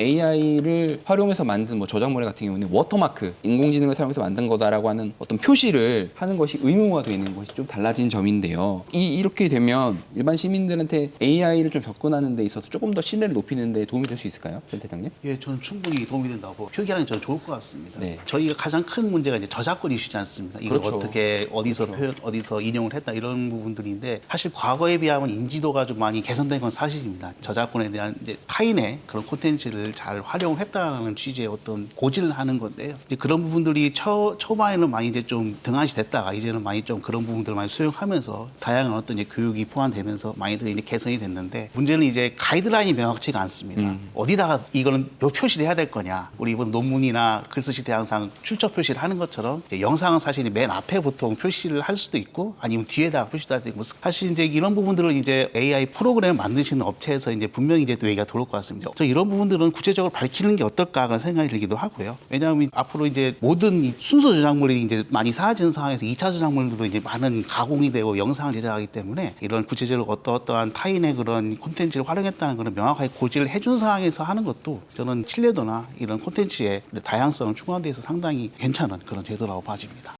AI를 활용해서 만든 뭐 저작물에 같은 경우는 워터마크, 인공지능을 사용해서 만든 거다라고 하는 어떤 표시를 하는 것이 의무화되어 있는 것이 좀 달라진 점인데요. 이 이렇게 되면 일반 시민들한테 AI를 좀 접근하는 데 있어서 조금 더 신뢰를 높이는 데 도움이 될 수 있을까요, 전 대장님? 예, 저는 충분히 도움이 된다고 표기하는 게 저는 좋을 것 같습니다. 네. 저희가 가장 큰 문제가 이제 저작권 이슈지 않습니까? 이걸 그렇죠. 어떻게 어디서 표현, 어디서 인용을 했다 이런 부분들인데 사실 과거에 비하면 인지도가 좀 많이 개선된 건 사실입니다. 저작권에 대한 이제 타인의 그런 콘텐츠를 잘 활용을 했다는 취지의 어떤 고지를 하는 건데요. 이제 그런 부분들이 초, 초반에는 많이 이제 좀 등한시 됐다가 이제는 많이 좀 그런 부분들을 많이 수용하면서 다양한 어떤 이제 교육이 포함되면서 많이들 이제 개선이 됐는데 문제는 이제 가이드라인이 명확치가 않습니다. 어디다가 이거는 요 표시를 해야 될 거냐. 우리 이번 논문이나 글쓰시 대 항상 출처 표시를 하는 것처럼 영상은 사실 맨 앞에 보통 표시를 할 수도 있고 아니면 뒤에다가 표시도 할 수도 있고 사실 이제 이런 부분들을 이제 AI 프로그램 만드시는 업체에서 이제 분명히 이제 또 얘기가 돌을 것 같습니다. 저 이런 부분들은 구체적으로 밝히는 게 어떨까 그런 생각이 들기도 하고요. 왜냐하면 앞으로 이제 모든 이 순수 저작물이 이제 많이 사라지는 상황에서 2차 저작물도 이제 많은 가공이 되고 영상을 제작하기 때문에 이런 구체적으로 어떠어떠한 타인의 그런 콘텐츠를 활용했다는 그런 명확하게 고지를 해준 상황에서 하는 것도 저는 신뢰도나 이런 콘텐츠의 다양성을 데서 상당히 괜찮은 그런 제도라고 봐집니다.